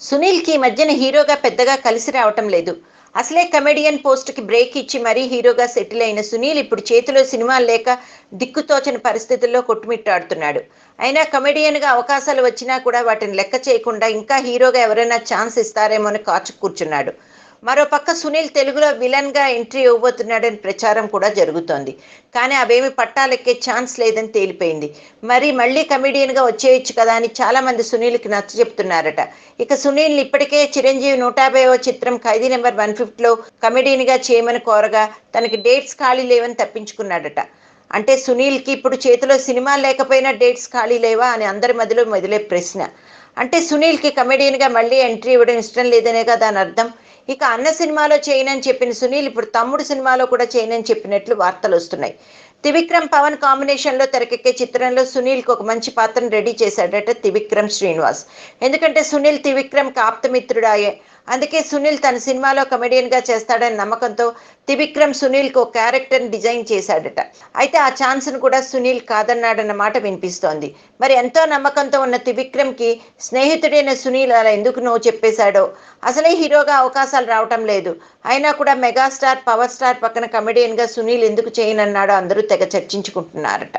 సునీల్కి ఈ మధ్యన హీరోగా పెద్దగా కలిసి రావటం లేదు. అసలే కమెడియన్ పోస్ట్కి బ్రేక్ ఇచ్చి మరీ హీరోగా సెటిల్ అయిన సునీల్ ఇప్పుడు చేతిలో సినిమాలు లేక దిక్కుతోచని పరిస్థితుల్లో కొట్టుమిట్టాడుతున్నాడు. అయినా కమెడియన్గా అవకాశాలు వచ్చినా కూడా వాటిని లెక్క చేయకుండా ఇంకా హీరోగా ఎవరైనా ఛాన్స్ ఇస్తారేమో అని కాచు కూర్చున్నాడు. మరోపక్క సునీల్ తెలుగులో విలన్గా ఎంట్రీ ఇవ్వబోతున్నాడని ప్రచారం కూడా జరుగుతోంది. కానీ అవేమి పట్టాలెక్కే ఛాన్స్ లేదని తేలిపోయింది. మరి మళ్ళీ కమెడియన్గా వచ్చేయచ్చు కదా అని చాలామంది సునీల్కి నచ్చ చెప్తున్నారట. ఇక సునీల్ ఇప్పటికే చిరంజీవి నూట యాభైవ చిత్రం ఖైదీ నెంబర్ వన్ ఫిఫ్టీలో కమెడియన్గా చేయమని కోరగా తనకి డేట్స్ ఖాళీ లేవని తప్పించుకున్నాడట. అంటే సునీల్కి ఇప్పుడు చేతిలో సినిమా లేకపోయినా డేట్స్ ఖాళీ లేవా అని అందరి మధ్యలో మొదలే ప్రశ్న. అంటే సునీల్కి కమెడియన్గా మళ్ళీ ఎంట్రీ ఇవ్వడం ఇష్టం లేదనే కదా దాని అర్థం. ఇక అన్న సినిమాలో చేయనని చెప్పిన సునీల్ ఇప్పుడు తమ్ముడు సినిమాలో కూడా చేయనని చెప్పినట్లు వార్తలు వస్తున్నాయి. త్రివిక్రమ్ పవన్ కాంబినేషన్లో తెరకెక్కే చిత్రంలో సునీల్కి ఒక మంచి పాత్రను రెడీ చేశాడట త్రివిక్రమ్ శ్రీనివాస్. ఎందుకంటే సునీల్ త్రివిక్రమ్కి ఆప్తమిత్రుడాయే అందుకే సునీల్ తన సినిమాలో కమెడియన్గా చేస్తాడని నమ్మకంతో త్రివిక్రమ్ సునీల్కి ఒక క్యారెక్టర్ డిజైన్ చేశాడట. అయితే ఆ ఛాన్స్ను కూడా సునీల్ కాదన్నాడన్న మాట వినిపిస్తోంది. మరి ఎంతో నమ్మకంతో ఉన్న త్రివిక్రమ్కి స్నేహితుడైన సునీల్ అలా ఎందుకు నో చెప్పేశాడో? అసలే హీరోగా అవకాశాలు రావటం లేదు. అయినా కూడా మెగాస్టార్ పవర్ స్టార్ పక్కన కమెడియన్గా సునీల్ ఎందుకు చేయనన్నాడో అందరూ తెగ చర్చించుకుంటున్నారట.